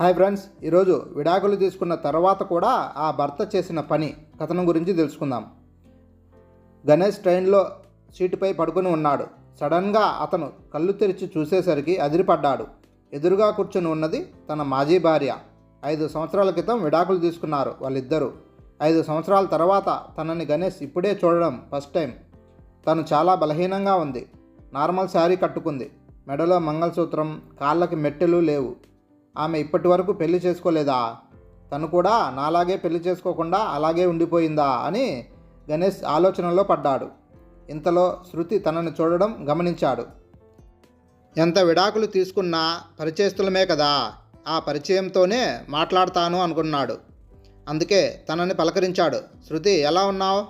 Hi friends ఈరోజు విడాకులు తీసుకున్న తర్వాత కూడా ఆ భర్త చేసిన పని కథనం గురించి తెలుసుకుందాం. గణేష్ ట్రైన్లో సీటుపై పడుకుని ఉన్నాడు. సడన్గా అతను కళ్ళు తెరిచి చూసేసరికి అదిరిపడ్డాడు. ఎదురుగా కూర్చొని ఉన్నది తన మాజీ భార్య. ఐదు సంవత్సరాల క్రితం విడాకులు తీసుకున్నారు వాళ్ళిద్దరూ. ఐదు సంవత్సరాల తర్వాత తనని గణేష్ ఇప్పుడే చూడడం ఫస్ట్ టైం. తను చాలా బలహీనంగా ఉంది. నార్మల్ శారీ కట్టుకుంది. మెడలో మంగళసూత్రం కాళ్ళకి మెట్టెలు లేవు. ఆమె ఇప్పటి వరకు పెళ్ళి చేసుకోలేదా? తను కూడా నాలాగే పెళ్ళి చేసుకోకుండా అలాగే ఉండిపోయిందా? అని గణేష్ ఆలోచనలో పడ్డాడు. ఇంతలో శృతి తనని చూడడం గమనించాడు. ఎంత విడాకులు తీసుకున్నా పరిచయస్తులమే కదా? ఆ పరిచయంతోనే మాట్లాడతాను అనుకున్నాడు. అందుకే తనని పలకరించాడు. శృతి ఎలా ఉన్నావు?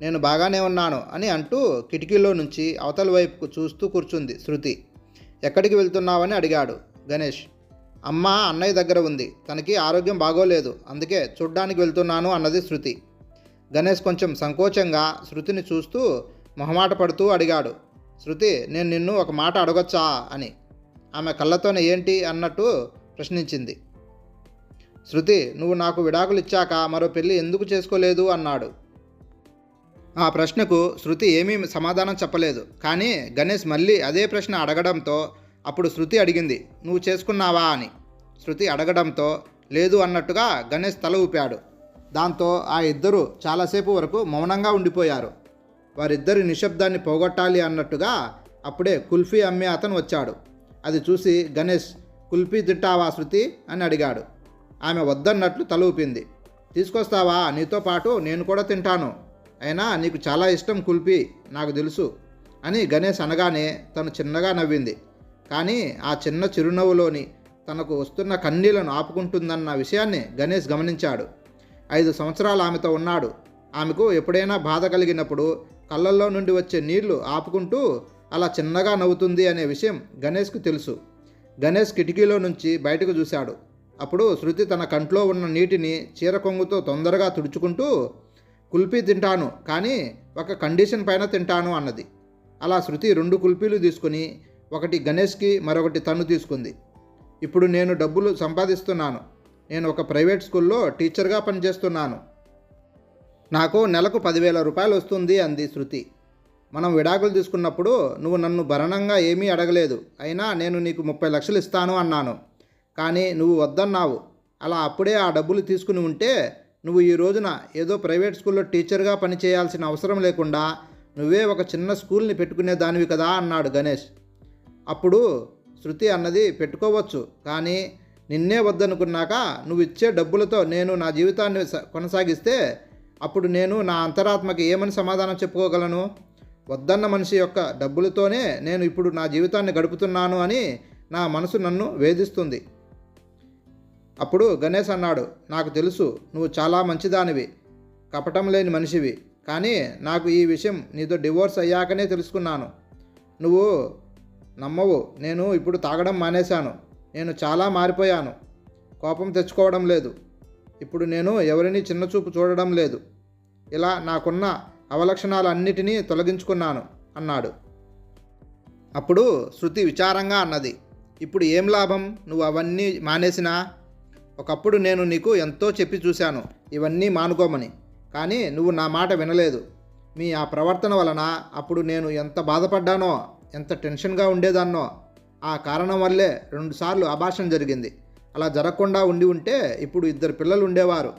నేను బాగానే ఉన్నాను అని అంటూ కిటికీలో నుంచి అవతల వైపుకు చూస్తూ కూర్చుంది శృతి. ఎక్కడికి వెళ్తున్నావని అడిగాడు గణేష్. అమ్మ అన్నయ్య దగ్గర ఉంది. తనకి ఆరోగ్యం బాగోలేదు. అందుకే చూడ్డానికి వెళ్తున్నాను అన్నది శృతి. గణేష్ కొంచెం సంకోచంగా శృతిని చూస్తూ మొహమాట పడుతూ అడిగాడు. శృతి నేను నిన్ను ఒక మాట అడగొచ్చా? అని. ఆమె కళ్ళతోనే ఏంటి అన్నట్టు ప్రశ్నించింది. శృతి నువ్వు నాకు విడాకులు ఇచ్చాక మరో పెళ్ళి ఎందుకు చేసుకోలేదు? అన్నాడు. ఆ ప్రశ్నకు శృతి ఏమీ సమాధానం చెప్పలేదు. కానీ గణేష్ మళ్ళీ అదే ప్రశ్న అడగడంతో అప్పుడు శృతి అడిగింది. నువ్వు చేసుకున్నావా? అని. శృతి అడగడంతో లేదు అన్నట్టుగా గణేష్ తల ఊపాడు. దాంతో ఆ ఇద్దరు చాలాసేపు వరకు మౌనంగా ఉండిపోయారు. వారిద్దరి నిశ్శబ్దాన్ని పోగొట్టాలి అన్నట్టుగా అప్పుడే కుల్ఫీ అమ్మే అతను వచ్చాడు. అది చూసి గణేష్ కుల్ఫీ తింటావా శృతి? అని అడిగాడు. ఆమె వద్దన్నట్లు తల ఊపింది. తీసుకొస్తావా? నీతో పాటు నేను కూడా తింటాను. అయినా నీకు చాలా ఇష్టం కుల్ఫీ నాకు తెలుసు అని గణేష్ అనగానే తను చిన్నగా నవ్వింది. కానీ ఆ చిన్న చిరునవ్వులోని తనకు వస్తున్న కన్నీళ్ళను ఆపుకుంటుందన్న విషయాన్ని గణేష్ గమనించాడు. ఐదు సంవత్సరాలు ఆమెతో ఉన్నాడు. ఆమెకు ఎప్పుడైనా బాధ కలిగినప్పుడు కళ్ళల్లో నుండి వచ్చే నీళ్ళు ఆపుకుంటూ అలా చిన్నగా నవ్వుతుంది అనే విషయం గణేష్కు తెలుసు. గణేష్ కిటికీలో నుంచి బయటకు చూశాడు. అప్పుడు శృతి తన కంట్లో ఉన్న నీటిని చీర కొంగుతో తొందరగా తుడుచుకుంటూ కుల్ఫీ తింటాను కానీ ఒక కండిషన్ పైన తింటాను అన్నది. అలా శృతి రెండు కుల్ఫీలు తీసుకుని ఒకటి గణేష్కి మరొకటి తను తీసుకుంది. ఇప్పుడు నేను డబ్బులు సంపాదిస్తున్నాను. నేను ఒక ప్రైవేట్ స్కూల్లో టీచర్గా పనిచేస్తున్నాను. నాకు నెలకు పదివేల రూపాయలు వస్తుంది అంది శృతి. మనం విడాకులు తీసుకున్నప్పుడు నువ్వు నన్ను భరణంగా ఏమీ అడగలేదు. అయినా నేను నీకు ముప్పై లక్షలు ఇస్తాను అన్నాను. కానీ నువ్వు వద్దన్నావు. అలా అప్పుడే ఆ డబ్బులు తీసుకుని ఉంటే నువ్వు ఈ రోజున ఏదో ప్రైవేట్ స్కూల్లో టీచర్గా పనిచేయాల్సిన అవసరం లేకుండా నువ్వే ఒక చిన్న స్కూల్ని పెట్టుకునే దానివి కదా అన్నాడు గణేష్. అప్పుడు శృతి అన్నది పెట్టుకోవచ్చు. కానీ నిన్నే వద్దనుకున్నాక నువ్వు ఇచ్చే డబ్బులతో నేను నా జీవితాన్ని కొనసాగిస్తే అప్పుడు నేను నా అంతరాత్మకి ఏమని సమాధానం చెప్పుకోగలను? వద్దన్న మనిషి యొక్క డబ్బులతోనే నేను ఇప్పుడు నా జీవితాన్ని గడుపుతున్నాను అని నా మనసు నన్ను వేధిస్తుంది. అప్పుడు గణేష్ అన్నాడు నాకు తెలుసు నువ్వు చాలా మంచిదానివి కపటం లేని మనిషివి కానీ నాకు ఈ విషయం నీతో డివోర్స్ అయ్యాకనే తెలుసుకున్నాను. నువ్వు నమ్మవు. నేను ఇప్పుడు తాగడం మానేశాను. నేను చాలా మారిపోయాను. కోపం తెచ్చుకోవడం లేదు. ఇప్పుడు నేను ఎవరిని చిన్నచూపు చూడడం లేదు. ఇలా నాకున్న అవలక్షణాలన్నిటినీ తొలగించుకున్నాను అన్నాడు. అప్పుడు శృతి విచారంగా అన్నది ఇప్పుడు ఏం లాభం? నువ్వు అవన్నీ మానేసినా? ఒకప్పుడు నేను నీకు ఎంతో చెప్పి చూశాను ఇవన్నీ మానుకోమని. కానీ నువ్వు నా మాట వినలేదు. మీ ఆ ప్రవర్తన వలన అప్పుడు నేను ఎంత బాధపడ్డానో ఎంత టెన్షన్గా ఉండేదాన్నో ఆ కారణం వల్లే రెండుసార్లు అభాషణ జరిగింది. అలా జరగకుండా ఉండి ఉంటే ఇప్పుడు ఇద్దరు పిల్లలు ఉండేవారు.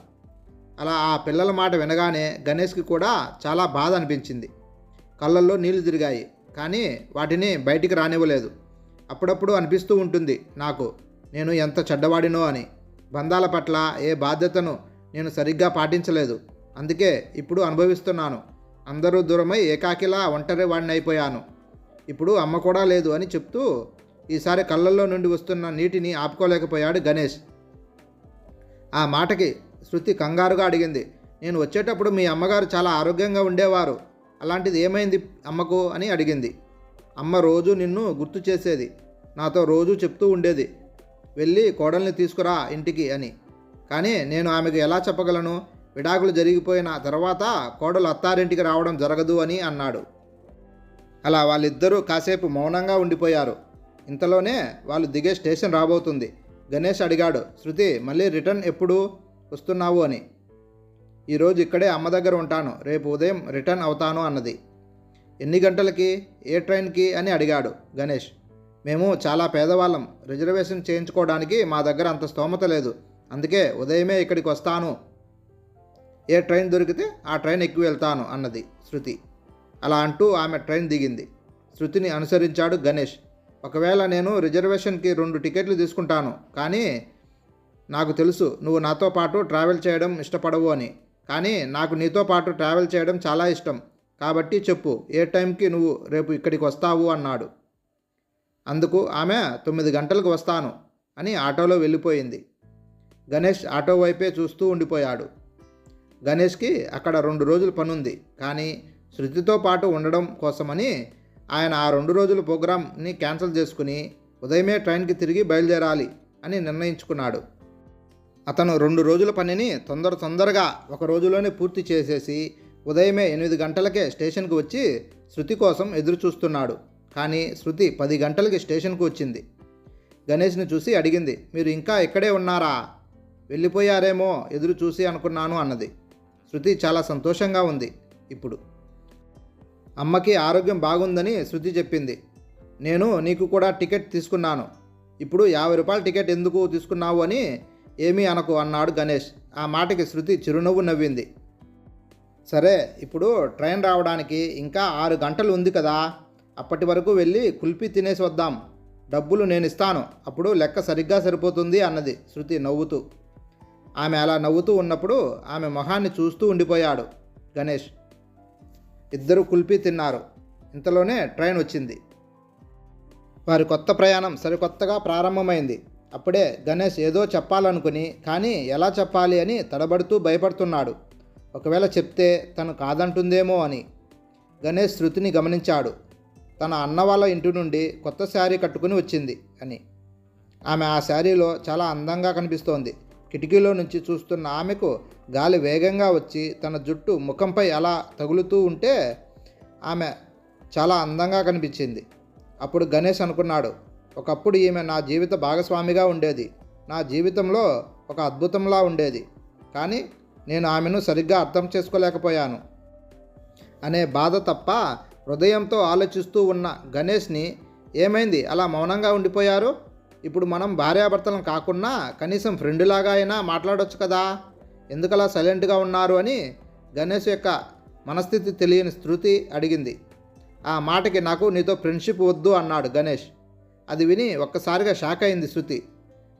అలా ఆ పిల్లల మాట వినగానే గణేష్కి కూడా చాలా బాధ అనిపించింది. కళ్ళల్లో నీళ్ళు తిరిగాయి. కానీ వాటిని బయటికి రానివ్వలేదు. అప్పుడప్పుడు అనిపిస్తూ ఉంటుంది నాకు నేను ఎంత చెడ్డవాడినో అని. బంధాల పట్ల ఏ బాధ్యతను నేను సరిగ్గా పాటించలేదు. అందుకే ఇప్పుడు అనుభవిస్తున్నాను. అందరూ దూరమై ఏకాకిలా ఒంటరి వాడిని అయిపోయాను ఇప్పుడు అమ్మ కూడా లేదు అని చెప్తూ ఈసారి కళ్ళల్లో నుండి వస్తున్న నీటిని ఆపుకోలేకపోయాడు గణేష్. ఆ మాటకి శృతి కంగారుగా అడిగింది నేను వచ్చేటప్పుడు మీ అమ్మగారు చాలా ఆరోగ్యంగా ఉండేవారు అలాంటిది ఏమైంది అమ్మకు? అని అడిగింది. అమ్మ రోజు నిన్ను గుర్తు చేసేది నాతో రోజు చెప్తూ ఉండేది వెళ్ళి కోడల్ని తీసుకురా ఇంటికి అని. కానీ నేను ఆమెకు ఎలా చెప్పగలను? విడాకులు జరిగిపోయిన తర్వాత కోడలు అత్తారింటికి రావడం జరగదు అని అన్నాడు. అలా వాళ్ళిద్దరూ కాసేపు మౌనంగా ఉండిపోయారు. ఇంతలోనే వాళ్ళు దిగే స్టేషన్ రాబోతుంది. గణేష్ అడిగాడు శృతి మళ్ళీ రిటర్న్ ఎప్పుడు వస్తున్నావు అని. ఈరోజు ఇక్కడే అమ్మ దగ్గర ఉంటాను రేపు ఉదయం రిటర్న్ అవుతాను అన్నది. ఎన్ని గంటలకి? ఏ ట్రైన్కి? అని అడిగాడు గణేష్. మేము చాలా పేదవాళ్ళం రిజర్వేషన్ చేయించుకోవడానికి మా దగ్గర అంత స్తోమత లేదు. అందుకే ఉదయమే ఇక్కడికి వస్తాను. ఏ ట్రైన్ దొరికితే ఆ ట్రైన్ ఎక్కి వెళ్తాను అన్నది శృతి. అలా అంటూ ఆమె ట్రైన్ దిగింది. శృతిని అనుసరించాడు గణేష్. ఒకవేళ నేను రిజర్వేషన్కి రెండు టికెట్లు తీసుకుంటాను కానీ నాకు తెలుసు నువ్వు నాతో పాటు ట్రావెల్ చేయడం ఇష్టపడవు అని. కానీ నాకు నీతో పాటు ట్రావెల్ చేయడం చాలా ఇష్టం. కాబట్టి చెప్పు ఏ టైంకి నువ్వు రేపు ఇక్కడికి వస్తావు అన్నాడు. అందుకు ఆమె తొమ్మిది గంటలకు వస్తాను అని ఆటోలో వెళ్ళిపోయింది. గణేష్ ఆటో వైపే చూస్తూ ఉండిపోయాడు. గణేష్కి అక్కడ రెండు రోజులు పనుంది కానీ శృతితో పాటు ఉండడం కోసమని ఆయన ఆ రెండు రోజుల ప్రోగ్రామ్ని క్యాన్సిల్ చేసుకుని ఉదయమే ట్రైన్కి తిరిగి బయలుదేరాలి అని నిర్ణయించుకున్నాడు. అతను రెండు రోజుల పనిని తొందర తొందరగా ఒక రోజులోనే పూర్తి చేసేసి ఉదయమే ఎనిమిది గంటలకే స్టేషన్కి వచ్చి శృతి కోసం ఎదురు చూస్తున్నాడు కానీ శృతి పది గంటలకి స్టేషన్కు వచ్చింది. గణేష్ని చూసి అడిగింది మీరు ఇంకా ఇక్కడే ఉన్నారా? వెళ్ళిపోయారేమో ఎదురు చూసి అనుకున్నాను అన్నది. శృతి చాలా సంతోషంగా ఉంది. ఇప్పుడు అమ్మకి ఆరోగ్యం బాగుందని శృతి చెప్పింది. నేను నీకు కూడా టికెట్ తీసుకున్నాను. ఇప్పుడు యాభై రూపాయల టికెట్ ఎందుకు తీసుకున్నావు అని ఏమీ అనకు అన్నాడు గణేష్. ఆ మాటకి శృతి చిరునవ్వు నవ్వింది. సరే ఇప్పుడు ట్రైన్ రావడానికి ఇంకా ఆరు గంటలు ఉంది కదా. అప్పటి వరకు వెళ్ళి కుల్పి తినేసి వద్దాం. డబ్బులు నేను ఇస్తాను. అప్పుడు లెక్క సరిగ్గా సరిపోతుంది అన్నది శృతి నవ్వుతూ. ఆమె అలా నవ్వుతూ ఉన్నప్పుడు ఆమె మొహాన్ని చూస్తూ ఉండిపోయాడు గణేష్. ఇద్దరు కుల్పీ తిన్నారు. ఇంతలోనే ట్రైన్ వచ్చింది. వారి కొత్త ప్రయాణం సరికొత్తగా ప్రారంభమైంది. అప్పుడే గణేష్ ఏదో చెప్పాలనుకుని కానీ ఎలా చెప్పాలి అని తడబడుతూ భయపడుతున్నాడు. ఒకవేళ చెప్తే తను కాదంటుందేమో అని. గణేష్ శృతిని గమనించాడు. తన అన్న వాళ్ళ ఇంటి నుండి కొత్త శారీ కట్టుకుని వచ్చింది అని. ఆమె ఆ శారీలో చాలా అందంగా కనిపిస్తోంది. కిటికీలో నుంచి చూస్తున్న ఆమెకు గాలి వేగంగా వచ్చి తన జుట్టు ముఖంపై అలా తగులుతూ ఉంటే ఆమె చాలా అందంగా కనిపించింది. అప్పుడు గణేష్ అనుకున్నాడు ఒకప్పుడు ఈమె నా జీవిత భాగస్వామిగా ఉండేది. నా జీవితంలో ఒక అద్భుతంలా ఉండేది. కానీ నేను ఆమెను సరిగ్గా అర్థం చేసుకోలేకపోయాను. అనే బాధ తప్ప హృదయంతో ఆలోచిస్తూ ఉన్న గణేష్ని ఏమైంది? అలా మౌనంగా ఉండిపోయారు? ఇప్పుడు మనం భార్యాభర్తలను కాకుండా కనీసం ఫ్రెండ్లాగా అయినా మాట్లాడవచ్చు కదా? ఎందుకలా సైలెంట్గా ఉన్నారు అని గణేష్ యొక్క మనస్థితి తెలియని శృతి అడిగింది. ఆ మాటకి నాకు నీతో ఫ్రెండ్షిప్ వద్దు అన్నాడు గణేష్. అది విని ఒక్కసారిగా షాక్ అయింది శృతి.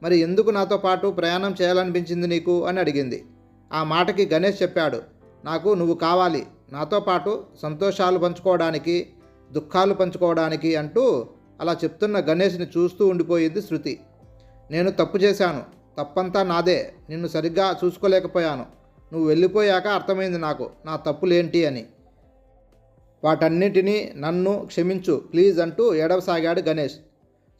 మరి ఎందుకు నాతో పాటు ప్రయాణం చేయాలనిపించింది నీకు? అని అడిగింది. ఆ మాటకి గణేష్ చెప్పాడు. నాకు నువ్వు కావాలి. నాతో పాటు సంతోషాలు పంచుకోవడానికి దుఃఖాలు పంచుకోవడానికి అంటూ అలా చెప్తున్న గణేష్ని చూస్తూ ఉండిపోయింది శృతి. నేను తప్పు చేశాను. తప్పంతా నాదే. నిన్ను సరిగ్గా చూసుకోలేకపోయాను. నువ్వు వెళ్ళిపోయాక అర్థమైంది నాకు. నా తప్పులేంటి అని. వాటన్నిటినీ నన్ను క్షమించు. ప్లీజ్ అంటూ ఏడవసాగాడు గణేష్.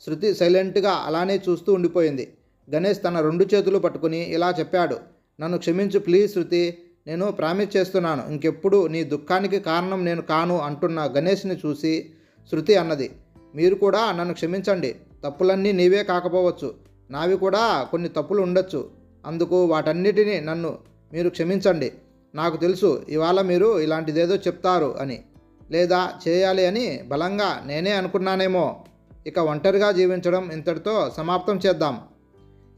శృతి సైలెంట్గా అలానే చూస్తూ ఉండిపోయింది. గణేష్ తన రెండు చేతులు పట్టుకుని ఇలా చెప్పాడు. నన్ను క్షమించు ప్లీజ్ శృతి. నేను ప్రామిస్ చేస్తున్నాను. ఇంకెప్పుడు నీ దుఃఖానికి కారణం నేను కాను అంటున్న గణేష్ని చూసి శృతి అన్నది. మీరు కూడా నన్ను క్షమించండి. తప్పులన్నీ నీవే కాకపోవచ్చు. నావి కూడా కొన్ని తప్పులు ఉండొచ్చు. అందుకు వాటన్నిటినీ నన్ను మీరు క్షమించండి. నాకు తెలుసు ఇవాళ మీరు ఇలాంటిదేదో చెప్తారు అని. లేదా చేయాలి అని బలంగా నేనే అనుకున్నానేమో. ఇక ఒంటరిగా జీవించడం ఇంతటితో సమాప్తం చేద్దాం.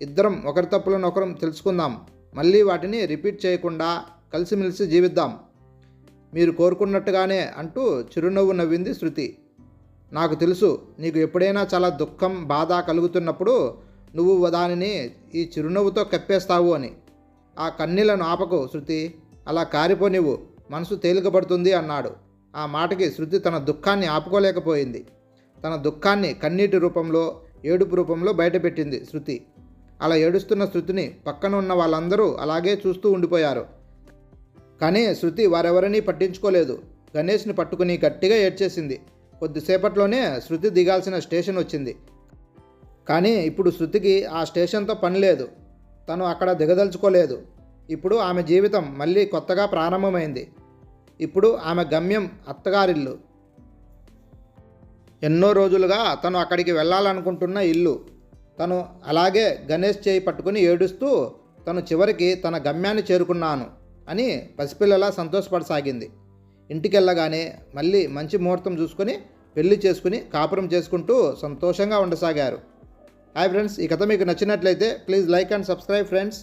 ఇద్దరం ఒకరి తప్పులను ఒకరం తెలుసుకుందాం. మళ్ళీ వాటిని రిపీట్ చేయకుండా కలిసిమెలిసి జీవిద్దాం. మీరు కోరుకున్నట్టుగానే అంటూ చిరునవ్వు నవ్వింది శృతి. నాకు తెలుసు నీకు ఎప్పుడైనా చాలా దుఃఖం బాధ కలుగుతున్నప్పుడు నువ్వు దానిని ఈ చిరునవ్వుతో కప్పేస్తావు అని. ఆ కన్నీలను ఆపకు శృతి. అలా కారిపోనివ్వు మనసు తేలికపడుతుంది అన్నాడు. ఆ మాటకి శృతి తన దుఃఖాన్ని ఆపుకోలేకపోయింది. తన దుఃఖాన్ని కన్నీటి రూపంలో ఏడుపు రూపంలో బయటపెట్టింది శృతి. అలా ఏడుస్తున్న శృతిని పక్కన ఉన్న వాళ్ళందరూ అలాగే చూస్తూ ఉండిపోయారు. కానీ శృతి వారెవరినీ పట్టించుకోలేదు. గణేష్ని పట్టుకుని గట్టిగా ఏడ్చేసింది. కొద్దిసేపట్లోనే శృతి దిగాల్సిన స్టేషన్ వచ్చింది. కానీ ఇప్పుడు శృతికి ఆ స్టేషన్తో పని లేదు. తను అక్కడ దిగదలుచుకోలేదు. ఇప్పుడు ఆమె జీవితం మళ్ళీ కొత్తగా ప్రారంభమైంది. ఇప్పుడు ఆమె గమ్యం అత్తగారిల్లు. ఎన్నో రోజులుగా తను అక్కడికి వెళ్ళాలనుకుంటున్న ఇల్లు. తను అలాగే గణేష్ చేయి పట్టుకుని ఏడుస్తూ తను చివరికి తన గమ్యాన్ని చేరుకున్నాను అని పసిపిల్లలా సంతోషపడసాగింది. ఇంటికెళ్ళగానే మళ్ళీ మంచి ముహూర్తం చూసుకొని పెళ్ళి చేసుకుని కాపురం చేసుకుంటూ సంతోషంగా ఉండసాగారు. హాయ్ ఫ్రెండ్స్ ఈ కథ మీకు నచ్చినట్లయితే please like and subscribe friends.